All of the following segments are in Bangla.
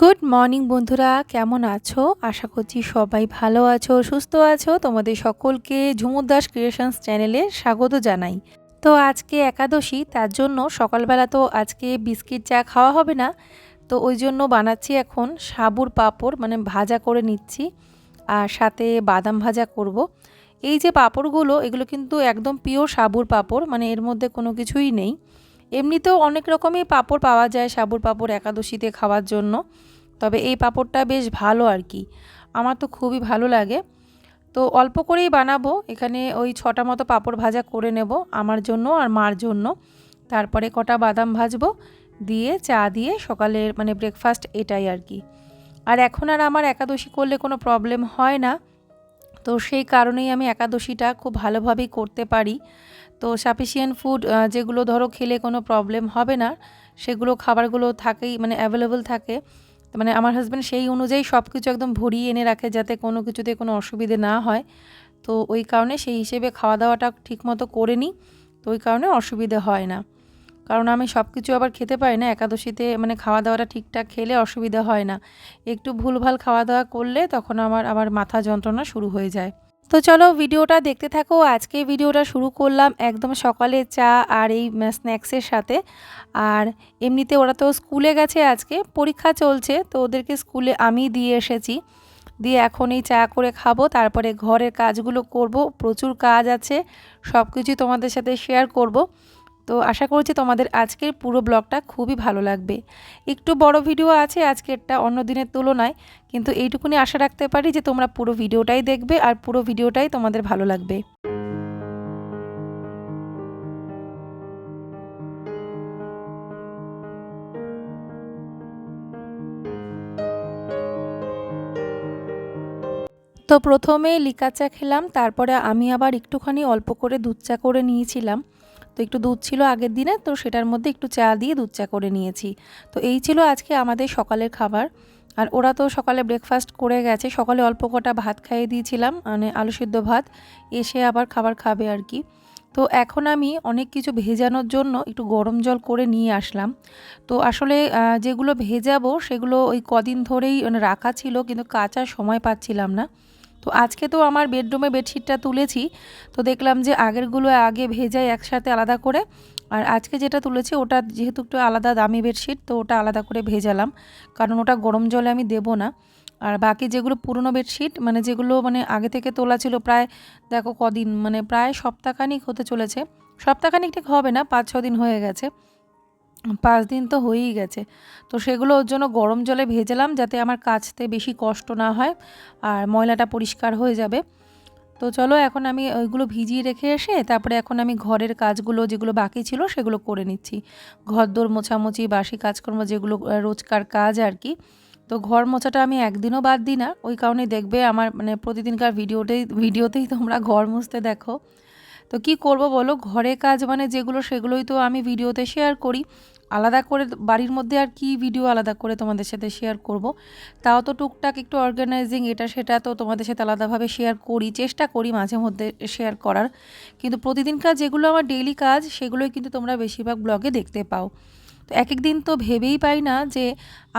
গুড মর্নিং বন্ধুরা। কেমন আছো? আশা করছি সবাই ভালো আছো, সুস্থ আছো। তোমাদের সকলকে ঝুমুর দাস ক্রিয়েশনস চ্যানেলে স্বাগত জানাই। তো আজকে একাদশী, তার জন্য সকালবেলা তো আজকে বিস্কিট চা খাওয়া হবে না। তো ওই জন্য বানাচ্ছি এখন সাবুর পাঁপড় মানে ভাজা করে নিচ্ছি। আর সাথে বাদাম ভাজা করব। এই যে পাঁপড়গুলো, এগুলো কিন্তু একদম পিওর সাবুর পাঁপড় মানে এর মধ্যে কোনো কিছুই নেই। এমনিতেও অনেক রকমই পাঁপড় পাওয়া যায় সাবুর পাঁপড় একাদশীতে খাওয়ার জন্য। তবে এই পাঁপড়টা বেশ ভালো আর কি। আমার তো খুবই ভালো লাগে। তো অল্প করেই বানাবো। এখানে ওই ছটা মতো পাঁপড় ভাজা করে নেব আমার জন্য আর মার জন্য। তারপরে কটা বাদাম ভাজবো। দিয়ে, চা দিয়ে সকালের মানে ব্রেকফাস্ট এটাই আর কি। আর এখন আর আমার একাদশী করলে কোনো প্রবলেম হয় না। তো সেই কারণেই আমি একাদশীটা খুব ভালোভাবেই করতে পারি। তো সাফিসিয়েন্ট ফুড যেগুলো ধরো খেলে কোনো প্রবলেম হবে না, সেগুলো খাবারগুলো থাকেই মানে অ্যাভেলেবল থাকে। মানে আমার হাজব্যান্ড সেই অনুযায়ী সব কিছু একদম ভরিয়ে এনে রাখে যাতে কোনো কিছুতে কোনো অসুবিধে না হয়। তো ওই কারণে সেই হিসেবে খাওয়া দাওয়াটা ঠিকমতো করে নিই, তো ওই কারণে অসুবিধে হয় না। কারণ আমি সব কিছু আবার খেতে পারি না, একাদশীতে মানে খাওয়া দাওয়াটা ঠিকঠাক খেলে অসুবিধা হয় না। একটু ভুলভাল খাওয়া দাওয়া করলে তখন আমার আবার মাথা যন্ত্রণা শুরু হয়ে যায়। তো চলো ভিডিওটা দেখতে থাকো। আজকে ভিডিওটা শুরু করলাম একদম সকালে চা আর এই স্ন্যাক্সের সাথে। আর এমনিতে ওরা তো স্কুলে গেছে আজকে, পরীক্ষা চলছে, তো ওদেরকে স্কুলে আমি দিয়ে এসেছি। দিয়ে এখন এই চা করে খাব, তারপরে ঘরের কাজগুলো করব, প্রচুর কাজ আছে সব কিছুই তোমাদের সাথে শেয়ার করব। তো আশা করছি তোমাদের আজকের পুরো ব্লগটা খুবই ভালো লাগবে। একটু বড় ভিডিও আছে আজকেরটা অন্য দিনের তুলনায়, কিন্তু এইটুকুনি আশা রাখতে পারি যে তোমরা পুরো ভিডিওটাই দেখবে আর পুরো ভিডিওটাই তোমাদের ভালো লাগবে। তো প্রথমে লিকা চা খেলাম, তারপরে আমি আবার একটুখানি অল্প করে দুধ চা করে নিয়েছিলাম। তো একটু দুধ ছিল আগের দিনে, তো সেটার মধ্যে একটু চা দিয়ে দুধ চা করে নিয়েছি। তো এই ছিল আজকে আমাদের সকালের খাবার। আর ওরা তো সকালে ব্রেকফাস্ট করে গেছে, সকালে অল্প কটা ভাত খাইয়ে দিয়েছিলাম মানে আলু সিদ্ধ ভাত, এসে আবার খাবার খাবে আর কি। তো এখন আমি অনেক কিছু ভেজানোর জন্য একটু গরম জল করে নিয়ে আসলাম। তো আসলে যেগুলো ভেজাবো সেগুলো ওই কদিন ধরেই রাখা ছিল, কিন্তু কাঁচার সময় পাচ্ছিলাম না। তো আজকে তো আমার বেডরুমে বেডশিটটা তুলেছি, তো দেখলাম যে আগেরগুলো আগে ভেজাই একসাথে আলাদা করে, আর আজকে যেটা তুলেছি ওটা যেহেতু একটু আলাদা দামি বেডশিট তো ওটা আলাদা করে ভেজালাম, কারণ ওটা গরম জলে আমি দেব না। আর বাকি যেগুলো পুরনো বেডশিট মানে যেগুলো মানে আগে থেকে তোলা ছিল প্রায়, দেখো কদিন মানে প্রায় সপ্তাহখানিক হতে চলেছে, সপ্তাহখানিক ঠিক হবে না পাঁচ ছ দিন হয়ে গেছে। পাঁচ দিন তো হয়েই গেছে। তো সেগুলো ওর জন্য গরম জলে ভেজালাম যাতে আমার কাচতে বেশি কষ্ট না হয় আর ময়লাটা পরিষ্কার হয়ে যাবে। তো চলো এখন আমি ওইগুলো ভিজিয়ে রেখে এসে তারপরে এখন আমি ঘরের কাজগুলো যেগুলো বাকি ছিল সেগুলো করে নিচ্ছি। ঘর দোর মোছামুছি, বাসি কাজকর্ম যেগুলো রোজকার কাজ আর কি। তো ঘর মোছাটা আমি একদিনও বাদ দিই না, ওই কারণেই দেখবে আমার মানে প্রতিদিনকার ভিডিওতেই ভিডিওতেই তোমরা ঘর মুছতে দেখো। তো কি করব বলো, ঘরে কাজ মানে যেগুলো সেগুলোই তো আমি ভিডিওতে শেয়ার করি। আলাদা করে বাড়ির মধ্যে আর কি ভিডিও আলাদা করে তোমাদের সাথে শেয়ার করব। তাও তো টুকটাক একটু অর্গানাইজিং এটা সেটা তো তোমাদের সাথে আলাদাভাবে শেয়ার করি, চেষ্টা করি মাঝে মধ্যে শেয়ার করার। কিন্তু প্রতিদিনকার যেগুলো আমার ডেইলি কাজ, সেগুলোই কিন্তু তোমরা বেশিরভাগ ব্লগে দেখতে পাও। তো এক এক দিন তো ভেবেই পাই না যে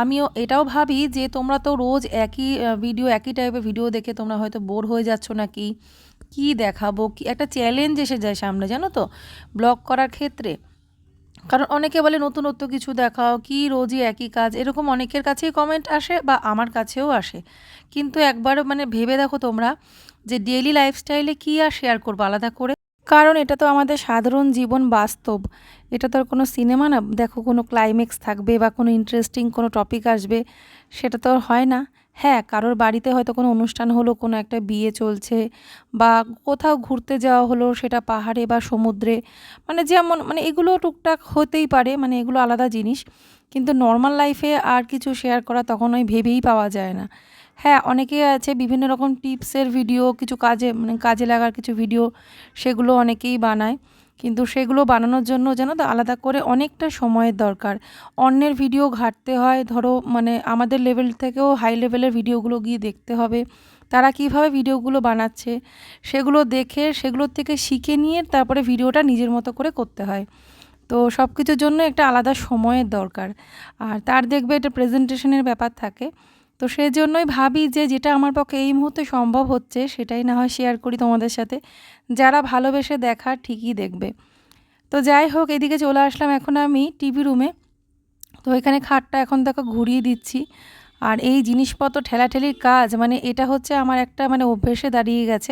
আমিও এটাও ভাবি যে তোমরা তো রোজ একই ভিডিও একই টাইপের ভিডিও দেখে তোমরা হয়তো বোর হয়ে যাচ্ছ নাকি? কি দেখাবো? কি, একটা চ্যালেঞ্জ এসে যায় সামনে, জানো তো? ব্লগ করার ক্ষেত্রে। কারণ অনেকে বলে নতুনত্ব কিছু দেখাও, কি রোজই একই কাজ, এরকম অনেকের কাছেই কমেন্ট আসে বা আমার কাছেও আসে। কিন্তু একবার মানে ভেবে দেখো তোমরা যে ডেলি লাইফস্টাইলে কী আর শেয়ার করব আলাদা করে? কারণ এটা তো আমাদের সাধারণ জীবন বাস্তব। এটা তো আর কোনো সিনেমা না। দেখো কোনো ক্লাইম্যাক্স থাকবে বা কোনো ইন্টারেস্টিং কোনো টপিক আসবে, সেটা তো আর হয় না। হ্যাঁ কারোর বাড়িতে হয়তো কোনো অনুষ্ঠান হলো, কোনো একটা বিয়ে চলছে বা কোথাও ঘুরতে যাওয়া হলো সেটা পাহাড়ে বা সমুদ্রে মানে যেমন মানে এগুলো টুকটাক হতেই পারে মানে এগুলো আলাদা জিনিস। কিন্তু নর্মাল লাইফে আর কিছু শেয়ার করা তখন ওই ভেবেই পাওয়া যায় না। হ্যাঁ অনেকে আছে বিভিন্ন রকম টিপসের ভিডিও কিছু কাজে মানে কাজে লাগার কিছু ভিডিও সেগুলো অনেকেই বানায়। কিন্তু সেগুলো বানানোর জন্য যেন আলাদা করে অনেকটা সময়ের দরকার। অন্যের ভিডিও ঘাটতে হয়, ধরো মানে আমাদের লেভেল থেকেও হাই লেভেলের ভিডিওগুলো গিয়ে দেখতে হবে, তারা কীভাবে ভিডিওগুলো বানাচ্ছে, সেগুলো দেখে, সেগুলোর থেকে শিখে নিয়ে তারপরে ভিডিওটা নিজের মতো করে করতে হয়। তো সব কিছুর জন্য একটা আলাদা সময়ের দরকার। আর তার দেখবে এটা প্রেজেন্টেশনের ব্যাপার থাকে। তো সেজন্যই ভাবি যে যেটা আমার পক্ষে এই মুহূর্তে সম্ভব হচ্ছে, সেটাই না হয় শেয়ার করি তোমাদের সাথে। যারা ভালোবেসে দেখা, ঠিকই দেখবে। তো যাই হোক, এদিকে চলে আসলাম এখন আমি টিভি রুমে তো এখানে খাটটা এখন দেখো ঘুরিয়ে দিচ্ছি। আর এই জিনিসপত্র ঠেলাঠেলির কাজ মানে এটা হচ্ছে আমার একটা মানে অভ্যেসে দাঁড়িয়ে গেছে।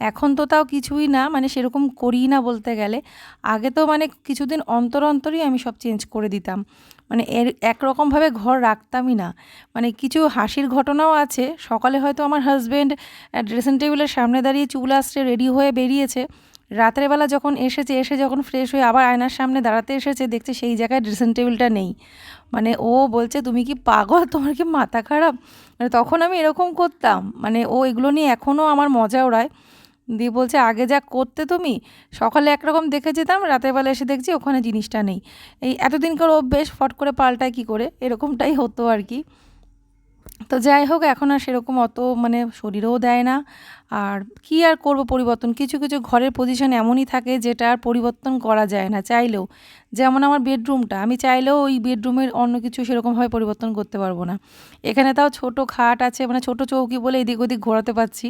এখন তো তাও কিছুই না মানে সেরকম করি না বলতে গেলে। আগে তো মানে কিছুদিন অন্তর অন্তরই আমি সব চেঞ্জ করে দিতাম। মানে এর, একরকমভাবে ঘর রাখতামই না। মানে কিছু হাসির ঘটনাও আছে। সকালে হয়তো আমার হাজব্যান্ড ড্রেসিং টেবিলের সামনে দাঁড়িয়ে চুল আসছে রেডি হয়ে বেরিয়েছে। রাতের বেলা যখন এসেছে, এসে যখন ফ্রেশ হয়ে আবার আয়নার সামনে দাঁড়াতে এসেছে, দেখছে সেই জায়গায় ড্রেসিং টেবিলটা নেই। মানে ও বলছে, তুমি কি পাগল? তোমার কি মাথা খারাপ? মানে তখন আমি এরকম করতাম। মানে ও এগুলো নিয়ে এখনও আমার মজা ওড়ায়। দিয়ে বলছে, আগে যা করতে তুমি, সকালে একরকম দেখে যেতাম, রাতের বেলা এসে দেখছি ওখানে জিনিসটা নেই। এই এতদিনকার অভ্যেস, ফট করে পাল্টায় কী করে? এরকমটাই হতো আর কি। তো যাই হোক, এখন আর সেরকম অত মানে শরীরও দেয় না। আর কি আর করব পরিবর্তন? কিছু কিছু ঘরের পজিশন এমনই থাকে যেটা আর পরিবর্তন করা যায় না। চাইলেও, যেমন আমার বেডরুমটা আমি চাইলেও ওই বেডরুমের অন্য কিছু সেরকমভাবে পরিবর্তন করতে পারব না। এখানে তাও ছোট খাট আছে মানে ছোট চৌকি বলে এদিক ওদিক ঘোরাতে পারছি।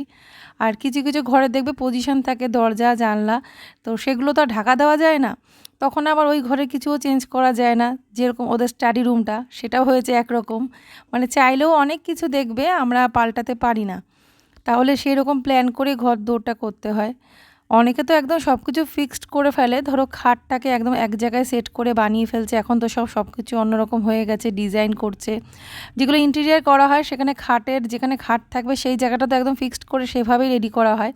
আর কিছু কিছু ঘরে দেখবে পজিশন থাকে দরজা, জানলা, তো সেগুলো তো আর ঢাকা দেওয়া যায় না। তখন আবার ওই ঘরে কিছুও চেঞ্জ করা যায় না। যেরকম ওদের স্টাডি রুমটা সেটাও হয়েছে একরকম। মানে চাইলেও অনেক কিছু দেখবে, আমরা পাল্টাতে পারি না। তাহলে সেই রকম প্ল্যান করে ঘর দৌড়টা করতে হয়। অনেকে তো একদম সব কিছু ফিক্সড করে ফেলে। ধরো খাটটাকে একদম এক জায়গায় সেট করে বানিয়ে ফেলছে। এখন তো সব সব কিছু অন্যরকম হয়ে গেছে ডিজাইন করছে। যেগুলো ইন্টেরিয়ার করা হয়, সেখানে খাটের যেখানে খাট থাকবে, সেই জায়গাটা তো একদম ফিক্সড করে সেভাবেই রেডি করা হয়।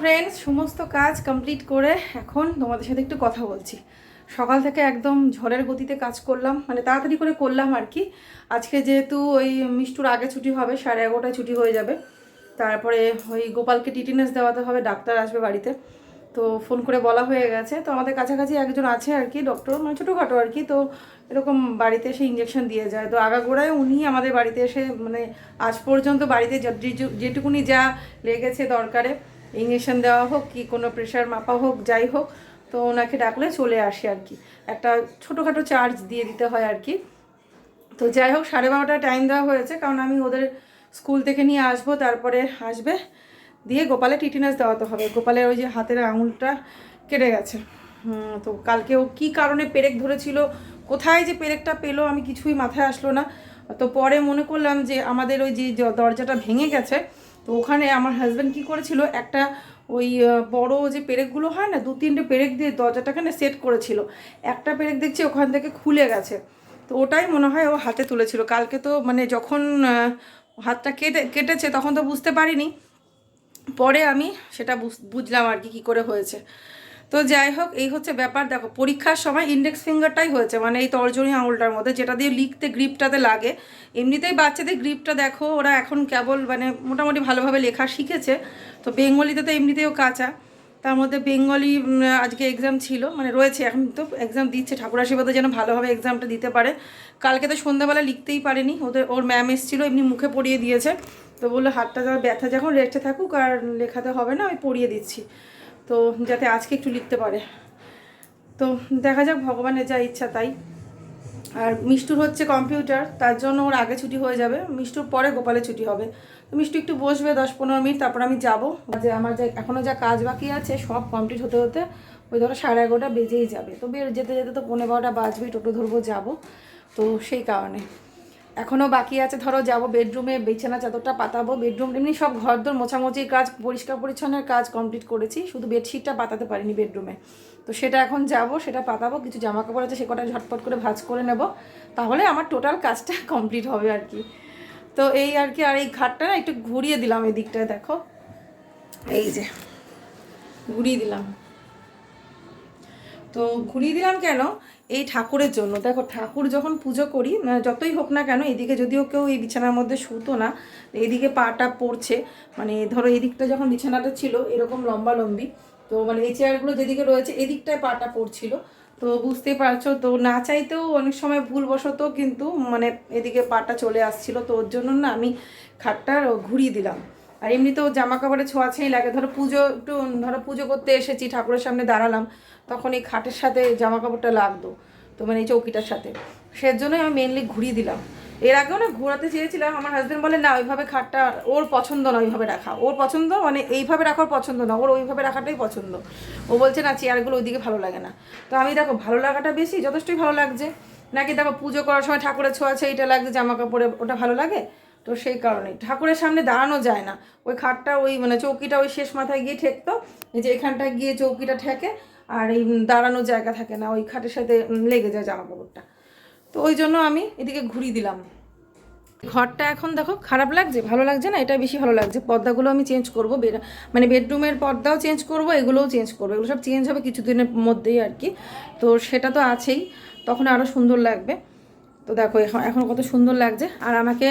ফ্রেন্ডস সমস্ত কাজ কমপ্লিট করে এখন তোমাদের সাথে একটু কথা বলছি। সকাল থেকে একদম ঝড়ের গতিতে কাজ করলাম মানে তাড়াতাড়ি করে করলাম আর কি। আজকে যেহেতু ওই মিষ্টুর আগে ছুটি হবে, সাড়ে এগারোটায় ছুটি হয়ে যাবে। তারপরে ওই গোপালকে টিটিনেস দেওয়াতে হবে, ডাক্তার আসবে বাড়িতে। তো ফোন করে বলা হয়ে গেছে। তো আমাদের কাছাকাছি একজন আছে আর কি ডক্টর মানে ছোটোখাটো আর কি। তো এরকম বাড়িতে এসে ইঞ্জেকশন দিয়ে যায়। তো আগাগোড়ায় উনি আমাদের বাড়িতে এসে মানে আজ পর্যন্ত বাড়িতে যেটুকুনি যা লেগেছে দরকারে ইঞ্জেকশন দেওয়া হোক কি কোনো প্রেশার মাপা হোক, যাই হোক, তো ওনাকে ডাকলে চলে আসে আর কি। একটা ছোটোখাটো চার্জ দিয়ে দিতে হয় আর কি। তো যাই হোক, সাড়ে বারোটায় টাইম দেওয়া হয়েছে, কারণ আমি ওদের স্কুল থেকে নিয়ে আসব, তারপরে আসবে। দিয়ে গোপালে টিটিনাস দেওয়াতে হবে। গোপালের ওই যে হাতের আঙুলটা কেটে গেছে। তো কালকে ও কী কারণে পেরেক ধরেছিল, কোথায় যে পেরেকটা পেল আমি কিছুই মাথায় আসলো না। তো পরে মনে করলাম যে আমাদের ওই যে দরজাটা ভেঙে গেছে তো ওখানে আমার হাজব্যান্ড কী করেছিল? একটা ওই বড় যে পেরেকগুলো হয় না দু তিনটে পেরেক দিয়ে দরজাটাকে না সেট করেছিল। একটা পেরেক দেখছি ওখান থেকে খুলে গেছে। তো ওটাই মনে হয় ও হাতে তুলেছিল। কালকে তো মানে যখন হাতটা কেটে, কেটেছে তখন তো বুঝতে পারিনি। পরে আমি সেটা বুঝ- বুঝলাম আর কি, কী করে হয়েছে। তো যাই হোক, এই হচ্ছে ব্যাপার। দেখো, পরীক্ষার সময় ইন্ডেক্স ফিঙ্গারটাই হয়েছে মানে এই তর্জনী আঙুলটার মধ্যে, যেটা দিয়ে লিখতে গ্রিপটাতে লাগে। এমনিতেই বাচ্চাদের গ্রিপটা দেখো, ওরা এখন কেবল মানে মোটামুটি ভালোভাবে লেখা শিখেছে। তো বেঙ্গলিতে তো এমনিতেও কাঁচা। তার মধ্যে বেঙ্গলি আজকে এক্সাম ছিল মানে রয়েছে, এখন তো এক্সাম দিচ্ছে। ঠাকুর আশীর্বাদে যেন ভালোভাবে এক্সামটা দিতে পারে। কালকে তো সন্ধ্যাবেলা লিখতেই পারেনি, ওদের, ওর ম্যাম এসেছিল, এমনি মুখে পড়িয়ে দিয়েছে। তো বলল, হাতটা ব্যথা যখন রেস্টে থাকুক, আর লেখাতে হবে না, আমি পড়িয়ে দিচ্ছি। তো যাতে আজকে একটু লিখতে পারে। তো দেখা যাক, ভগবানের যা ইচ্ছা তাই। আর মিষ্টুর হচ্ছে কম্পিউটার, তার জন্য ওর আগে ছুটি হয়ে যাবে। মিষ্টুর পরে গোপালে ছুটি হবে। তো মিষ্টু একটু বসবে দশ পনেরো মিনিট, তারপর আমি যাব। যে আমার যা এখনও যা কাজ বাকি আছে, সব কমপ্লিট হতে হতে ওই ধরো সাড়ে এগারোটা বেজেই যাবে। তো বের যেতে যেতে তো পনেরো বারোটা বাজবেই, টোটো ধরবো, যাব। তো সেই কারণে। এখনও বাকি আছে, ধরো যাব বেডরুমে বিছানা চাদরটা পাতাবো বেডরুম এমনি সব ঘরদোর মোছামুছির কাজ, পরিষ্কার পরিচ্ছন্নের কাজ কমপ্লিট করেছি, শুধু বেডশিটটা পাতাতে পারিনি বেডরুমে তো সেটা এখন যাব, সেটা পাতাবো, কিছু জামা কাপড় আছে, সে কটা ঝটপট করে ভাজ করে নেব, তাহলে আমার টোটাল কাজটা কমপ্লিট হবে আর কি। তো এই আর কি, আর এই ঘাটটা না একটু ঘুরিয়ে দিলাম এই দিকটায় দেখো। এই যে, ঘুরিয়ে দিলাম। তো ঘুরিয়ে দিলাম কেন? এই ঠাকুরের জন্য। দেখো, ঠাকুর যখন পুজো করি মানে যতই হোক না কেন, এদিকে যদিও কেউ এই বিছানার মধ্যে শুতো না, এদিকে পাটা পড়ছে মানে ধরো এদিকটা যখন বিছানাটা ছিল, এরকম লম্বা লম্বি তো মানে এই চেয়ারগুলো যেদিকে রয়েছে, এদিকটায় পাটা পড়ছিল। তো বুঝতেই পারছ, তো না চাইতেও অনেক সময় ভুলবশত কিন্তু মানে এদিকে পাটা চলে আসছিল, তো ওর জন্য না আমি খাটটা ঘুরিয়ে দিলাম। আর এমনিতেও জামা কাপড়ে ছোঁয়াছেই লাগে। ধরো পুজো, একটু, ধরো পুজো করতে এসেছি, ঠাকুরের সামনে দাঁড়ালাম, তখন এই খাটের সাথে জামা কাপড়টা লাগতো, তো মানে এই চৌকিটার সাথে। সেজন্যই আমি মেনলি ঘুরিয়ে দিলাম। এর আগেও না ঘোরাতে চেয়েছিলাম, আমার হাজব্যান্ড বলে, না, ওইভাবে খাটটা ওর পছন্দ না, ওইভাবে রাখা। ওর পছন্দ মানে এইভাবে রাখার পছন্দ না, ওর ওইভাবে রাখাটাই পছন্দ। ও বলছে, না, চেয়ারগুলো ওইদিকে ভালো লাগে না। তো আমি, দেখো, ভালো লাগাটা বেশি, যথেষ্টই ভালো লাগছে। নাকি, দেখো, পুজো করার সময় ঠাকুরের ছোঁয়াছে এইটা লাগছে জামা কাপড়ে ওটা ভালো লাগে? তো সেই কারণে ঠাকুরের সামনে দাঁড়ানো যায় না। ওই খাটটা, ওই মানে চৌকিটা ওই শেষ মাথায় গিয়ে ঠেকতো। এই যে এখানটায় গিয়ে চৌকিটা ঠেকে আর এই দাঁড়ানোর জায়গা থাকে না, ওই খাটের সাথে লেগে যায় জামা কাপড়টা তো ওই জন্য আমি এদিকে ঘুরিয়ে দিলাম। ঘরটা এখন দেখো খারাপ লাগছে, ভালো লাগছে না, এটা বেশি ভালো লাগছে। পর্দাগুলো আমি চেঞ্জ করব মানে বেডরুমের পর্দাও চেঞ্জ করব, এগুলোও চেঞ্জ করব। এগুলো সব চেঞ্জ হবে কিছুদিনের মধ্যেই আর কি। তো সেটা তো আছেই, তখন আরও সুন্দর লাগবে। তো দেখো, এখন কত সুন্দর লাগছে। আর আমাকে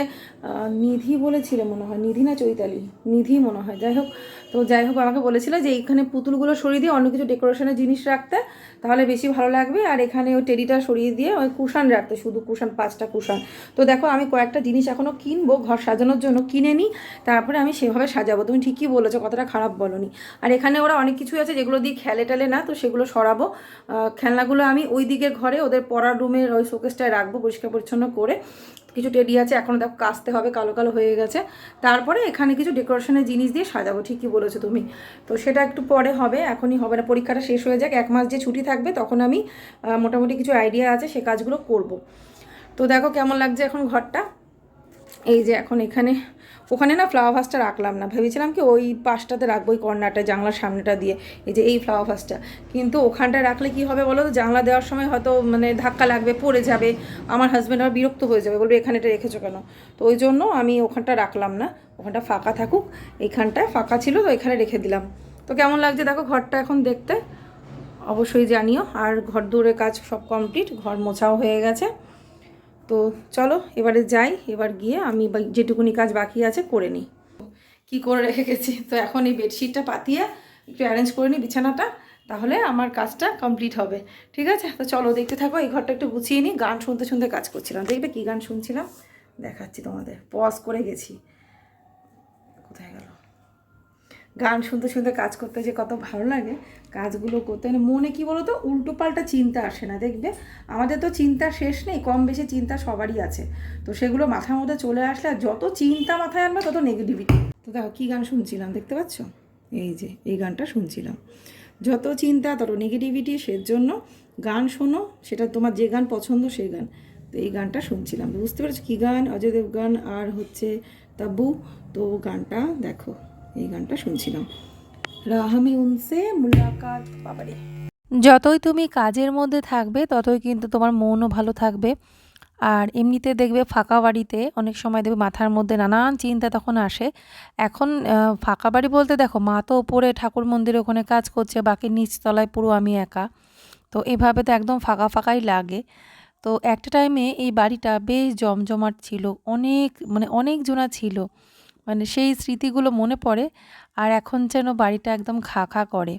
নিধি বলেছিল মনে হয়। নিধি না চৈতালি? নিধি মনে হয়। যাই হোক, তো যাই হোক, আমাকে বলেছিল যে এইখানে পুতুলগুলো সরিয়ে দিয়ে অন্য কিছু ডেকোরেশনের জিনিস রাখতে, তাহলে বেশি ভালো লাগবে। আর এখানে ওই টেডিটা সরিয়ে দিয়ে ওই কুশান রাখতে, শুধু কুশান, পাঁচটা কুশান। তো দেখো, আমি কয়েকটা জিনিস এখনও কিনবো, ঘর সাজানোর জন্য কিনে নিই। তারপরে আমি সেভাবে সাজাবো। তুমি ঠিকই বলেছ, কতটা খারাপ বলনি। আর এখানে ওরা অনেক কিছুই আছে, যেগুলো দিয়ে খেলে টেলে না, তো সেগুলো সরাবো। খেলনাগুলো আমি ওই দিকের ঘরে, ওদের পড়ার রুমের ওই শোকেসটায় রাখব, পরিষ্কার পরিচ্ছন্ন করে কিছু টেডি আছে এখনও দেখো কাচতে হবে, কালো কালো হয়ে গেছে। তারপরে এখানে কিছু ডেকোরেশনের জিনিস দিয়ে সাজাবো, ঠিকই বলেছ তুমি। তো সেটা একটু পরে হবে, এখনই হবে না, পরীক্ষাটা শেষ হয়ে যাক, এক মাস যে ছুটি থাকবে তখন আমি মোটামুটি কিছু আইডিয়া আছে, সে কাজগুলো করব। তো দেখো কেমন লাগছে এখন ঘরটা। এই যে এখন এখানে ওখানে না ফ্লাওয়ার ভাসটা রাখলাম না। ভেবেছিলাম কি ওই পাশটাতে রাখব, ওই কর্নারটা জানলার সামনেটা দিয়ে, এই যে এই ফ্লাওয়ার ভাসটা কিন্তু ওখানটায় রাখলে কি হবে বলো তো? জানলা দেওয়ার সময় হয়তো মানে ধাক্কা লাগবে, পড়ে যাবে, আমার হাজব্যান্ড আবার বিরক্ত হয়ে যাবে, বলবে এখানে এটা রেখেছো কেন? তো ওই জন্য আমি ওখানটা রাখলাম না। ওখানটা ফাঁকা থাকুক, এইখানটায় ফাঁকা ছিল তো এখানে রেখে দিলাম। তো কেমন লাগছে দেখো ঘরটা এখন দেখতে? অবশ্যই জানিও। আর ঘর দূরে কাজ সব কমপ্লিট ঘর মোছাও হয়ে গেছে। তো চলো, এবারে যাই, এবার গিয়ে আমি যেটুকুনি কাজ বাকি আছে করে নিই। কি করে রেখে গেছি? তো এখন এই বেডশিটটা পাতিয়ে একটু অ্যারেঞ্জ করে নিই বিছানাটা, তাহলে আমার কাজটা কমপ্লিট হবে। ঠিক আছে? তো চলো, দেখতে থাকো, এই ঘরটা একটু গুছিয়ে নিই। গান শুনতে শুনতে কাজ করছিলাম। দেখবে কী গান শুনছিলাম? দেখাচ্ছি তোমাদের। পজ করে গেছি। কোথায় গেল? গান শুনতে শুনতে কাজ করতে যে কত ভালো লাগে কাজগুলো করতে। মানে মনে কি বলো তো উল্টো পাল্টা চিন্তা আসে না, দেখবে? আমাদের তো চিন্তা শেষ নেই, কম বেশি চিন্তা সবারই আছে। তো সেগুলো মাথার মধ্যে চলে আসলে আর যত চিন্তা মাথায় আনবে, তত নেগেটিভিটি তো দেখো, কী গান শুনছিলাম দেখতে পাচ্ছ? এই যে, এই গানটা শুনছিলাম। যত চিন্তা, তত নেগেটিভিটি সেজন্য গান শোনো, সেটা তোমার যে গান পছন্দ, সেই গান। তো এই গানটা শুনছিলাম। বুঝতে পেরেছ কী গান? অজয় দেবগান আর হচ্ছে তাব্বু। তো গানটা দেখো। এই গানটা শুনছিলাম। রাহামে উনসে মুলাকাত, বাবারে। যতই তুমি কাজের মধ্যে থাকবে, ততই কিন্তু তোমার মনও ভালো থাকবে। আর এমনিতে দেখবে ফাঁকা বাড়িতে অনেক সময় দেখবে মাথার মধ্যে নানান চিন্তা তখন আসে। এখন ফাঁকা বাড়ি বলতে দেখো, মা তো ওপরে ঠাকুর মন্দিরে ওখানে কাজ করছে, বাকি নিচতলায় পুরো আমি একা। তো এভাবে তো একদম ফাঁকা ফাঁকাই লাগে। তো একটা টাইমে এই বাড়িটা বেশ জমজমাট ছিল, অনেক মানে অনেক জনা ছিল। মানে সেই স্মৃতিগুলো মনে পড়ে আর এখন যেন বাড়িটা একদম খা খা করে।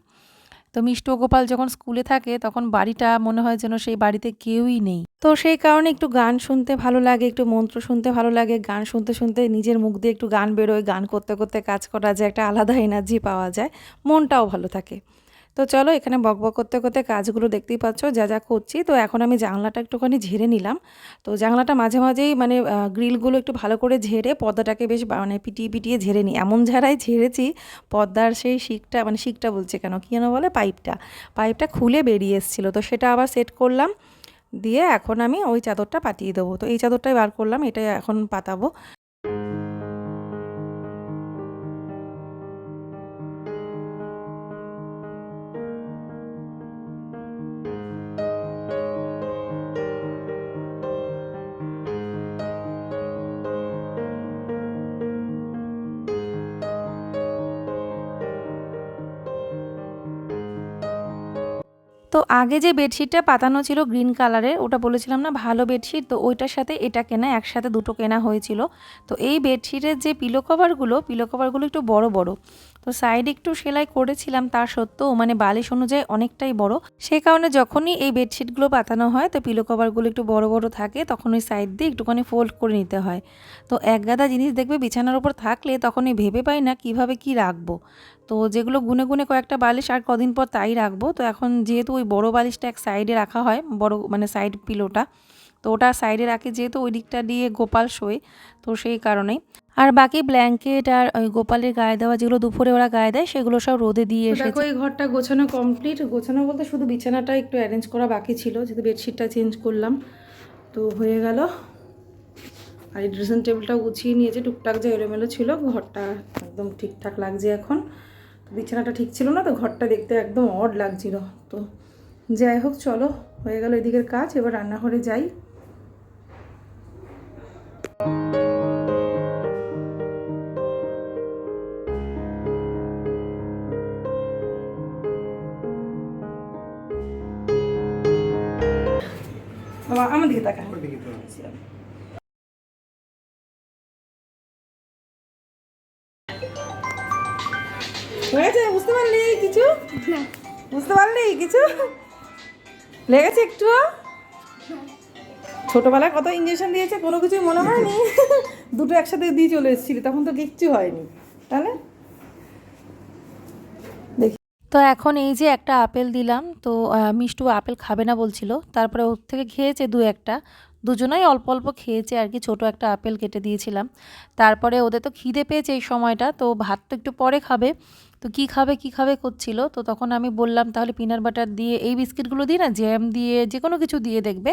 তো মিষ্ট গোপাল যখন স্কুলে থাকে তখন বাড়িটা মনে হয় যেন সেই বাড়িতে কেউই নেই। তো সেই কারণে একটু গান শুনতে ভালো লাগে, একটু মন্ত্র শুনতে ভালো লাগে, গান শুনতে শুনতে নিজের মুখ দিয়ে একটু গান বেরোয়, গান করতে করতে কাজ করা যায়, একটা আলাদা এনার্জি পাওয়া যায়, মনটাও ভালো থাকে। তো চলো এখানে বকবক করতে করতে কাজগুলো দেখতেই পাচ্ছ, যা যা করছি। তো এখন আমি জানলাটা একটুখানি ঝেড়ে নিলাম। তো জানলাটা মাঝে মাঝেই মানে গ্রিলগুলো একটু ভালো করে ঝেড়ে পর্দাটাকে বেশ মানে পিটিয়ে পিটিয়ে ঝেড়ে নিই। এমন ঝাড়াই ঝেড়েছি, পর্দার সেই শিকটা মানে শিকটা বলছে কেন, কী যেন বলে, পাইপটা। পাইপটা খুলে বেরিয়ে এসেছিল। তো সেটা আবার সেট করলাম, দিয়ে এখন আমি ওই চাদরটা পাতিয়ে দেবো। তো এই চাদরটাই বার করলাম, এটাই এখন পাতাবো। আগে যে বেডশিটটা পাতানো ছিল গ্রিন কালারের, ওটা বলেছিলাম না, ভালো বেডশিট, তো ওইটার সাথে এটা কেনা, একসাথে দুটো কেনা হয়েছিল। তো এই বেডশিটের যে পিলো কভারগুলো পিলো কভারগুলো একটু বড় বড়। তো সাইডে একটু সেলাই করেছিলাম তা সত্ত্বেও মানে বালিশ অনুযায়ী অনেকটাই বড়। সেই কারণে যখনই এই বেডশিটগুলো পাতানো হয়, তো পিলো কভারগুলো একটু বড় বড় থাকে, তখন ওই সাইড দিয়ে একটুখানি ফোল্ড করে নিতে হয়। তো এক গাদা জিনিস দেখবে বিছানার উপর থাকলে তখনই ভেবে পাই না কীভাবে কি রাখব। তো যেগুলো গুনে গুনে কয়েকটা বালিশ আর কদিন পর তাই রাখব। তো এখন যেহেতু ওই বড় বালিশটা এক সাইডে রাখা হয়, বড় মানে সাইড পিলোটা তো ওটা সাইডে রাখে যেহেতু ওই দিকটা দিয়ে গোপাল শোয়, তো সেই কারণেই। আর বাকি ব্ল্যাঙ্কেট আর ওই গোপালের গায়ে দেওয়া যেগুলো দুপুরে ওরা গায়ে দেয় সেগুলো সব রোদে দিয়ে এসে দেখো এই ঘরটা গোছানো কমপ্লিট গোছানো বলতে শুধু বিছানাটা একটু অ্যারেঞ্জ করা বাকি ছিল যেহেতু বেডশিটটা চেঞ্জ করলাম। তো হয়ে গেল। আর এই ড্রেসিং টেবিলটাও গুছিয়ে নিয়েছে টুকটাক যে এলোমেলো ছিল ঘরটা একদম ঠিকঠাক লাগছে এখন। তো বিছানাটা ঠিক ছিল না তো ঘরটা দেখতে একদম অড লাগছিল। তো যাই হোক চলো হয়ে গেল এদিকের কাজ এবার রান্নাঘরে যাই। আমার দিকে তাকা হয়েছে বুঝতে পারলি কিছু? বুঝতে পারলি কিছু? লেগেছে একটু? ছোটবেলায় কত ইঞ্জেকশন দিয়েছে কোনো কিছুই মনে হয়নি। দুটো একসাথে দিয়ে চলে এসেছিলি তখন তো কিচ্ছু হয়নি। তাহলে? তো এখন এই যে একটা আপেল দিলাম, তো মিষ্টু আপেল খাবে না বলছিল। তারপরে ওর থেকে খেয়েছে দু একটা। দুজনাই অল্প অল্প খেয়েছে আর কি, ছোটো একটা আপেল কেটে দিয়েছিলাম। তারপরে ওদের তো খিদে পেয়েছে এই সময়টা, তো ভাত তো একটু পরে খাবে। তো কি খাবে কি খাবে করছিল? তো তখন আমি বললাম, তাহলে পিনাট বাটার দিয়ে এই বিস্কিটগুলো দিয়ে না জ্যাম দিয়ে যে কোনো কিছু দিয়ে দেখবে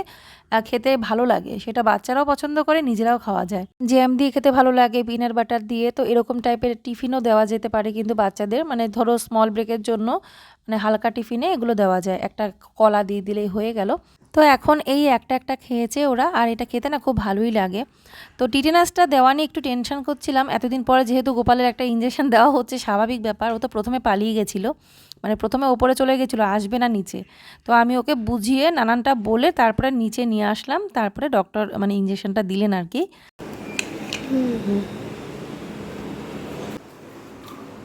খেতে ভালো লাগে। সেটা বাচ্চারাও পছন্দ করে, নিজেরাও খাওয়া যায়। জ্যাম দিয়ে খেতে ভালো লাগে পিনাট বাটার দিয়ে। তো এরকম টাইপের টিফিনও দেওয়া যেতে পারে কিন্তু বাচ্চাদের। মানে ধরো স্মল ব্রেকের জন্য মানে হালকা টিফিনে এগুলো দেওয়া যায়। একটা কলা দিয়ে দিলেই হয়ে গেল। তো এখন এই একটা একটা খেয়েছে ওরা, আর এটা খেতে না খুব ভালোই লাগে। তো টিটেনাসটা দেওয়া নিয়ে একটু টেনশন করছিলাম। এতদিন পরে যেহেতু গোপালের একটা ইঞ্জেকশন দেওয়া হচ্ছে, স্বাভাবিক ব্যাপার, ও তো প্রথমে পালিয়ে গেছিল। মানে প্রথমে ওপরে চলে গেছিল, আসবে না নিচে। তো আমি ওকে বুঝিয়ে নানানটা বলে তারপরে নিচে নিয়ে আসলাম। তারপরে ডক্টর মানে ইঞ্জেকশনটা দিলেন আর কি।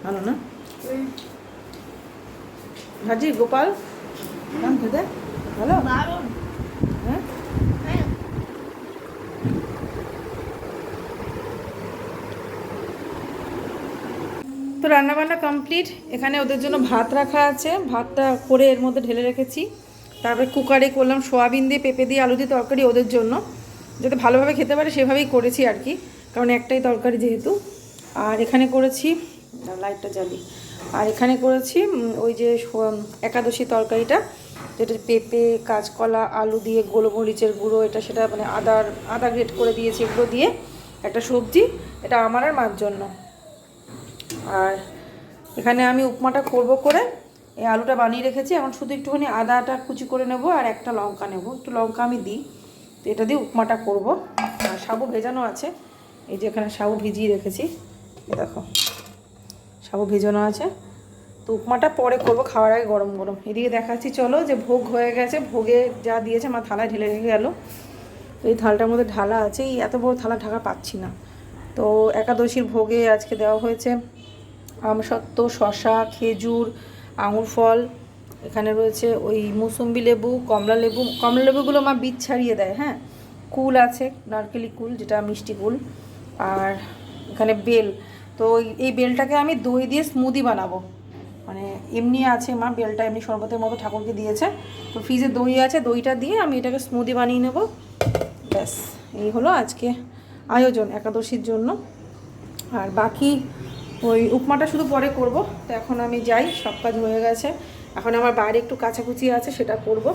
ভালো না? গোপাল? ভালো হ্যাঁ? তো রান্নাবান্না কমপ্লিট এখানে ওদের জন্য ভাত রাখা আছে। ভাতটা করে এর মধ্যে ঢেলে রেখেছি। তারপরে কুকারে করলাম সোয়াবিন দিয়ে পেঁপে দিয়ে আলু দিয়ে তরকারি ওদের জন্য। যাতে ভালোভাবে খেতে পারে সেভাবেই করেছি আর কি। কারণ একটাই তরকারি যেহেতু। আর এখানে করেছি লাইটটা জ্বালি। আর এখানে করেছি ওই যে একাদশী তরকারিটা। যেটা পেঁপে, কাঁচকলা, আলু দিয়ে গোলমরিচের গুঁড়ো, এটা সেটা মানে আদার, আদা গ্রেট করে দিয়েছি এগুলো দিয়ে একটা সবজি, এটা আমার আর মার জন্য। আর এখানে আমি উপমাটা করব করে, এই আলুটা বানিয়ে রেখেছি, এখন শুধু একটুখানি আদাটা কুচি করে নেব আর একটা লঙ্কা নেব, একটু লঙ্কা আমি দিই, তো এটা দিয়ে উপমাটা করব। আর সাবু ভেজানো আছে, এই যে এখানে সাবু ভিজিয়ে রেখেছি দেখো, সাবু ভেজানো আছে। তো উপমাটা পরে করব, খাওয়ার আগে গরম গরম। এদিকে দেখাচ্ছি, চলো যে ভোগ হয়ে গেছে, ভোগে যা দিয়েছে, আমার থালায় ঢেলে রেখে গেল। এই থালটার মধ্যে ঢালা আছে, এই এত বড় থালা ঢাকা পাচ্ছি না। তো একাদশীর ভোগে আজকে দেওয়া হয়েছে আমসত্ত্ব শশা খেজুর, আঙুর ফল, এখানে রয়েছে ওই মুসম্বি লেবু, কমলা লেবু, কমলা লেবুগুলো মা বীজ ছাড়িয়ে দেয় হ্যাঁ? কুল আছে, নারকেলি কুল, যেটা মিষ্টি কুল। আর এখানে বেল, তো এই বেলটাকে আমি দই দিয়ে স্মুদি বানাবো। মানে এমনি আছে মা, বেলটা এমনি শরবতের মতো ঠাকুরকে দিয়েছে। তো ফ্রিজে দই আছে, দইটা দিয়ে আমি এটাকে স্মুদি বানিয়ে নেব। ব্যাস, এই হলো আজকে আয়োজন একাদশীর জন্য। আর বাকি ওই উপমাটা শুধু পরে করব। তো এখন আমি যাই, সব কাজ হয়ে গেছে। এখন আমার বাইরে একটু কাছাকুচি আছে, সেটা করব।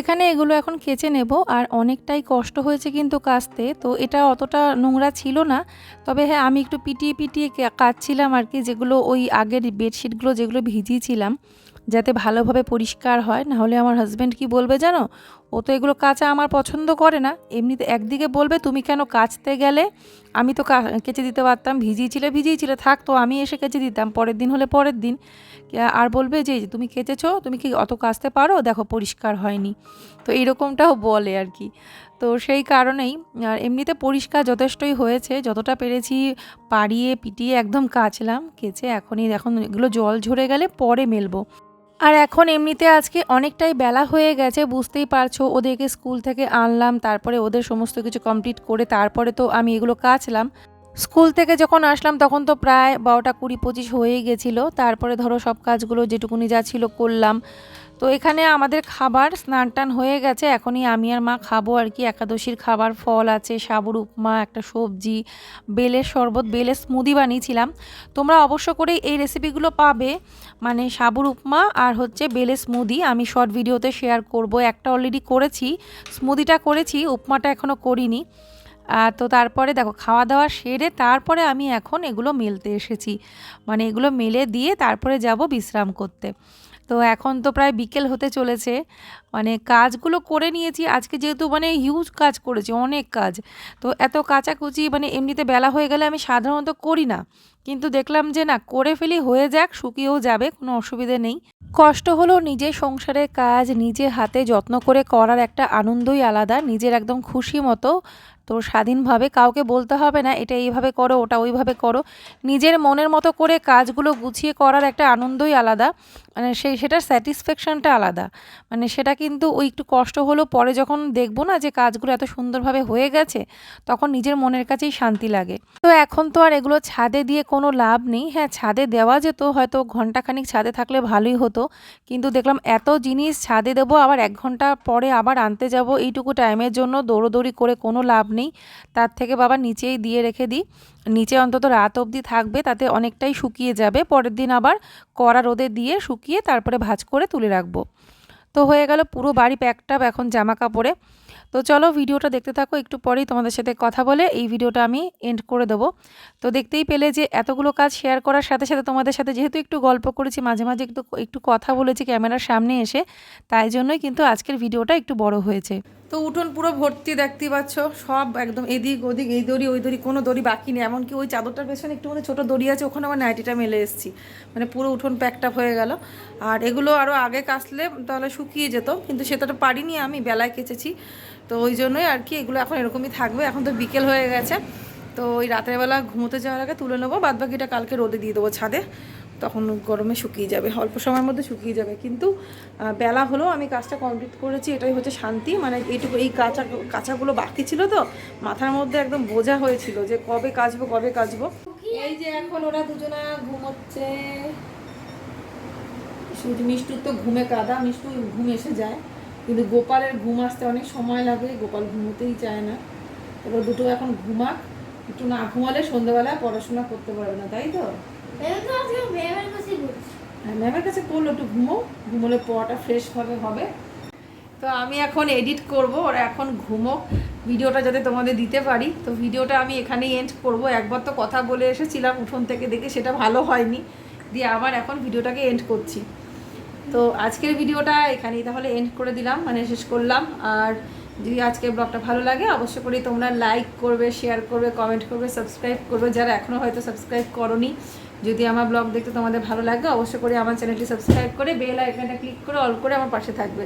এখানে এগুলো এখন কেচে নেব, আর অনেকটাই কষ্ট হয়েছে কিন্তু কাচতে, তো এটা অতটা নোংরা ছিল না। তবে হ্যাঁ আমি একটু পিটিয়ে পিটিয়ে কাচছিলাম আর কি, যেগুলো ওই আগের বেডশিটগুলো যেগুলো ভিজিয়েছিলাম। যাতে ভালোভাবে পরিষ্কার হয়, নাহলে আমার হাজব্যান্ড কি বলবে জানো? ও তো এগুলো কাচা আমার পছন্দ করে না। এমনিতে একদিকে বলবে, তুমি কেন কাচতে গেলে? আমি তো কেচে দিতে পারতাম, ভিজিয়েছিলে ভিজিয়েছিলে, থাক তো, আমি এসে কেচে দিতাম। পরের দিন হলে পরের দিন। আর বলবে যে, তুমি কেচেছো, তুমি কি অত কাচতে পারো? দেখো, পরিষ্কার হয়নি। তো এইরকমটাও বলে আর কি। তো সেই কারণেই, আর এমনিতে পরিষ্কার যথেষ্টই হয়েছে। যতটা পেরেছি পাড়িয়ে, পিটিয়ে একদম কাচলাম, কেচে এখনই এখন এগুলো জল ঝরে গেলে পরে মেলবো। আর এখন এমনিতে আজকে অনেকটাই বেলা হয়ে গেছে, বুঝতেই পারছ। ওদেরকে স্কুল থেকে আনলাম, তারপরে ওদের সমস্ত কিছু কমপ্লিট করে তারপরে তো আমি এগুলো কাচলাম। স্কুল থেকে যখন আসলাম, তখন তো প্রায় বারোটা কুড়ি পঁচিশ হয়েই গেছিল। তারপরে ধরো সব কাজগুলো যেটুকুনি যা ছিল করলাম। তো এখানে আমাদের খাবার স্নান টান হয়ে গেছে। এখনই আমি আর মা খাব আর কি। একাদশীর খাবার ফল আছে সাবুর উপমা, একটা সবজি, বেলের শরবত, বেলের স্মুদি বানিয়েছিলাম। তোমরা অবশ্য করেই এই রেসিপিগুলো পাবে। মানে সাবুর উপমা আর হচ্ছে বেলের স্মুদি আমি শর্ট ভিডিওতে শেয়ার করব। একটা অলরেডি করেছি স্মুদিটা করেছি, উপমাটা এখনও করিনি। তো তারপরে দেখো খাওয়া দাওয়া সেরে তারপরে আমি এখন এগুলো মেলতে এসেছি। মানে এগুলো মেলে দিয়ে তারপরে যাব বিশ্রাম করতে। তো এখন তো প্রায় বিকেল হতে চলেছে। মানে কাজগুলো করে নিয়েছি। আজকে যেহেতু মানে হিউজ কাজ করেছি, অনেক কাজ। তো এত কাচাকুচি মানে এমনিতে বেলা হয়ে গেলে আমি সাধারণত করি না। কিন্তু দেখলাম যে না, করে ফেলি, হয়ে যাক, শুকিয়েও যাবে, কোনো অসুবিধে নেই। কষ্ট হলো নিজের সংসারের কাজ, নিজে হাতে যত্ন করে করার একটা আনন্দই আলাদা, নিজের একদম খুশি মতো তো স্বাধীনভাবে কাউকে বলতে হবে না, এটা এইভাবে করো, ওটা ওইভাবে করো। নিজের মনের মতো করে কাজগুলো গুছিয়ে করার একটা আনন্দই আলাদা। মানে সেই, সেটার স্যাটিসফ্যাকশানটা আলাদা। মানে সেটা কিন্তু ওই একটু কষ্ট হলো, পরে যখন দেখব না যে কাজগুলো এত সুন্দরভাবে হয়ে গেছে, তখন নিজের মনের কাছেই শান্তি লাগে। তো এখন তো আর এগুলো ছাদে দিয়ে কোনো লাভ নেই। হ্যাঁ ছাদে দেওয়া যেত, হয়তো ঘন্টাখানিক ছাদে থাকলে ভালোই হতো। কিন্তু দেখলাম এত জিনিস ছাদে দেবো, আবার এক ঘণ্টা পরে আবার আনতে যাব, এইটুকু টাইমের জন্য দৌড়োদৌড়ি করে কোনো লাভ নেই। তার থেকে বাবা নিচেই দিয়ে রেখে দিই। নিচে অন্তত রাত অবধি থাকবে, তাতে অনেকটাই শুকিয়ে যাবে। পরের দিন আবার কড়া রোদে দিয়ে শুকিয়ে তারপরে ভাজ করে তুলে রাখব। তো হয়ে গেল পুরো বাড়ি প্যাকটাপ এখন জামা কাপড়ে তো চলো ভিডিওটা দেখতে থাকো, একটু পরেই তোমাদের সাথে কথা বলে এই ভিডিওটা আমি এন্ড করে দেবো। তো দেখতেই পেলে যে এতগুলো কাজ শেয়ার করার সাথে সাথে তোমাদের সাথে যেহেতু একটু গল্প করেছি, মাঝে মাঝে একটু একটু কথা বলেছি ক্যামেরার সামনে এসে, তাই জন্যই কিন্তু আজকের ভিডিওটা একটু বড় হয়েছে। তো উঠোন পুরো ভর্তি, দেখতেই পাচ্ছ। সব একদম এদিক ওদিক, এই দড়ি, ওই দড়ি, কোনো দড়ি বাকি নেই। এমনকি ওই চাদরটার পেছনে একটু মানে ছোটো দড়ি আছে, ওখানে আমার নাইটিটা মেলে এসেছি। মানে পুরো উঠোন প্যাকটাপ হয়ে গেল। আর এগুলো আরও আগে কাচলে তাহলে শুকিয়ে যেত, কিন্তু সেটা তো পারিনি আমি, বেলায় কেচেছি। তো ওই জন্যই আর কি, এগুলো এখন এরকমই থাকবে। এখন তো বিকেল হয়ে গেছে। তো ওই রাতের বেলা ঘুমোতে যাওয়ার আগে তুলে নেব বাদ বাকিটা কালকে রোদে দিয়ে দেবো ছাদে। তখন গরমে শুকিয়ে যাবে, অল্প সময়ের মধ্যে শুকিয়ে যাবে। কিন্তু বেলা হলেও আমি কাজটা কমপ্লিট করেছি, এটাই হচ্ছে শান্তি। মানে এইটুকু, এই কাঁচা, কাঁচাগুলো বাকি ছিল তো, মাথার মধ্যে একদম বোঝা হয়েছিল যে কবে কাচবো কবে কাচবো। এই যে এখন ওরা দুজনা ঘুমোচ্ছে। মিষ্টুর তো ঘুমে কাদা, মিষ্টু ঘুম এসে যায়। কিন্তু গোপালের ঘুম আসতে অনেক সময় লাগে, গোপাল ঘুমোতেই চায় না। এবার দুটো এখন ঘুমাক, একটু না ঘুমালে সন্ধ্যাবেলায় পড়াশোনা করতে পারবে না, তাই তো ম্যামের কাছে করল একটু ঘুমো, ঘুমোলে পড়াটা ফ্রেশভাবে হবে। তো আমি এখন এডিট করব, ওরা এখন ঘুমো ভিডিওটা যাতে তোমাদের দিতে পারি। তো ভিডিওটা আমি এখানেই এন্ড করব। একবার তো কথা বলে এসেছিলাম উঠোন থেকে দেখে, সেটা ভালো হয়নি। দিয়ে আবার এখন ভিডিওটাকে এন্ড করছি। তো আজকের ভিডিওটা এখানেই তাহলে এন্ড করে দিলাম মানে শেষ করলাম। আর যদি আজকের ব্লগটা ভালো লাগে, অবশ্য করে তোমরা লাইক করবে শেয়ার করবে কমেন্ট করবে সাবস্ক্রাইব করবে। যারা এখনও হয়তো সাবস্ক্রাইব করনি যদি আমার ব্লগ দেখতে তোমাদের ভালো লাগে অবশ্যই করে আমার চ্যানেলটি সাবস্ক্রাইব করে বেল আইকনটা ক্লিক করে অল করে আমার পাশে থাকবে।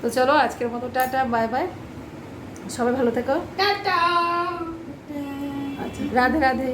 তো চলো আজকের মতো টাটা বাই বাই। সবাই ভালো থেকো। টাটা। আচ্ছা রাধে রাধে।